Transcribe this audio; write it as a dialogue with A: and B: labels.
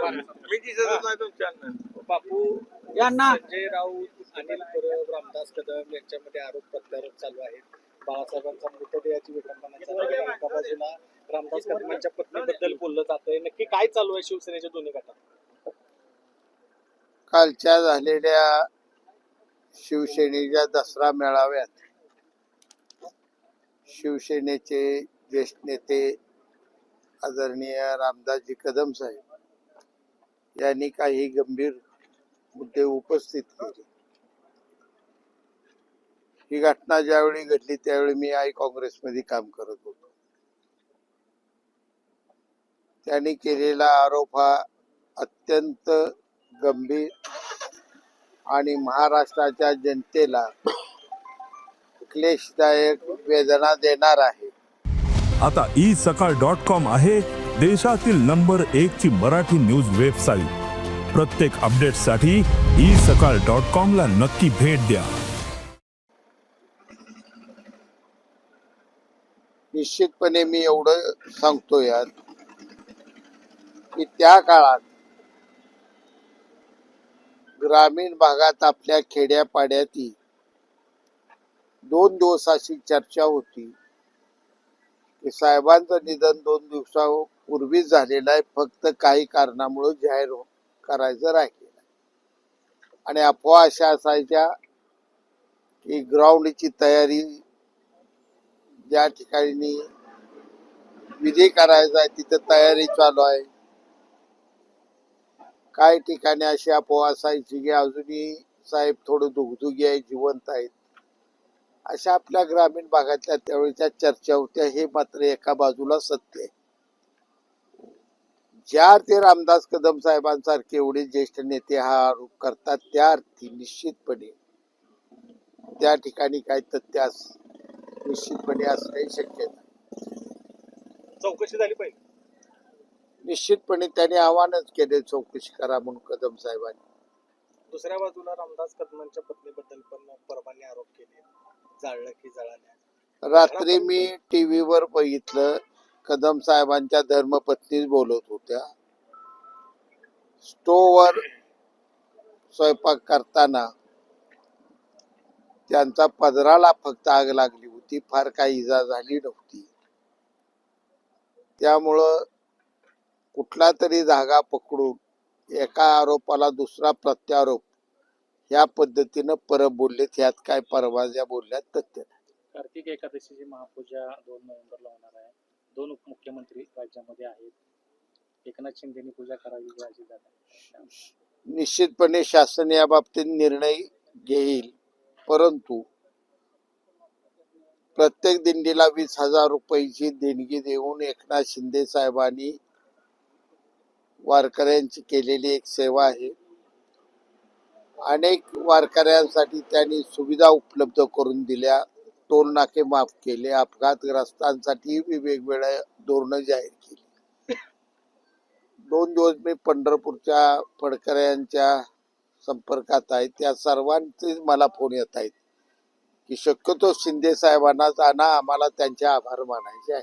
A: मी दिसतच नाही. तुमच्या
B: बापू
C: यांना
B: संजय राऊत अनिल परब रामदास कदम यांच्यामध्ये आरोप प्रत्यारोप चालू आहेत. बाळासाहेबांचा मृतदेहाची विडंबना चालू आहे. एका बाजूला रामदास कदमांच्या पत्नीबद्दल बोललं जातंय. नक्की काय चालू आहे शिवसेनेच्या दोन्ही गटात?
D: कालच्या झालेल्या शिवसेनेच्या दसरा मेळाव्यात शिवसेनेचे ज्येष्ठ नेते आदरणीय रामदासजी कदम साहेब यांनी काही गंभीर मुद्दे उपस्थित केले. ही घटना ज्यावेळी घडली त्यावेळी मी आई काँग्रेसमध्ये काम करत होतो. त्यांनी केलेला आरोप हा अत्यंत गंभीर आणि महाराष्ट्राच्या जनतेला क्लेशदायक वेदना देणार आहे.
E: आता ई सकाळ डॉट कॉम आहे. देशातील नंबर एक ची मराठी न्यूज वेबसाईट. प्रत्येक अपडेटसाठी ई सकाळ डॉट कॉम ला नक्की भेट द्या.
D: निश्चितपणे मी एवढं सांगतो यात की त्या काळात ग्रामीण भागात आपल्या खेड्यापाड्यातील दोन दिवसाची चर्चा होती. की साहेबांचं निधन दोन दिवसापूर्वीच झालेलं आहे. फक्त काही कारणामुळे जाहीर हो- करायचं राहिलेलं आहे. आणि अफवा अशा असायच्या की ग्राउंडची तयारी ज्या ठिकाणी विधी करायचा आहे तिथं तयारी चालू आहे. काही ठिकाणी अशी अफवा असायची की अजूनही साहेब थोडं दुखदुगी आहे जिवंत आहेत. अशा आपल्या ग्रामीण भागातल्या त्यावेळीच्या चर्चा होत्या. हे मात्र एका बाजूला सत्य आहे. ज्या ते रामदास कदम साहेबांसारखे एवढे ज्येष्ठ नेते हा आरोप करतात त्या अर्थी निश्चितपणे त्या ठिकाणी काही तथ्य अस निश्चितपणे असणे शक्य नाही.
B: चौकशी झाली पाहिजे.
D: निश्चितपणे त्यांनी आव्हानच केले चौकशी करा म्हणून कदम साहेबांनी.
B: दुसऱ्या बाजूला रामदास कदमांच्या पत्नीबद्दल पण परबांनी आरोप केले. जाळलं की जळाल्या
D: रात्री मी टीव्हीवर बघितलं कदम साहेबांच्या धर्मपत्नीच बोलत होत्या. स्टोवर स्वयंपाक करताना त्यांचा पदराला फक्त आग लागली होती फार काही इजा झाली नव्हती. त्यामुळं कुठला तरी धागा पकडून एका आरोपाला दुसरा प्रत्यारोप या पद्धतीनं परत बोललेत ह्यात काय परवाजा बोलल्यात तथ्य.
F: कार्तिक एकादशीची महापूजा दोन नोव्हेंबरला होणार आहे. दोन उपमुख्यमंत्री राज्यामध्ये आहेत. एकनाथ शिंदेनी पूजा करावी अशी जात आहे
D: निश्चितपणे शासन या बाबतीत निर्णय घेईल. परंतु प्रत्येक दिंडीला वीस हजार रुपयाची देणगी देऊन एकनाथ शिंदे साहेबांनी वारकऱ्यांची केलेली एक सेवा आहे. अनेक वारकऱ्यांसाठी त्यांनी सुविधा उपलब्ध करून दिल्या. टोल नाके माफ केले. अपघातग्रस्तांसाठी वेगवेगळ्या धोरणं जाहीर केली. दोन दिवस मी पंढरपूरच्या फडकऱ्यांच्या संपर्कात आहे. त्या सर्वांचे मला फोन येत आहेत की शक्यतो शिंदे साहेबांना जाणं आम्हाला त्यांचे आभार मानायचे आहे.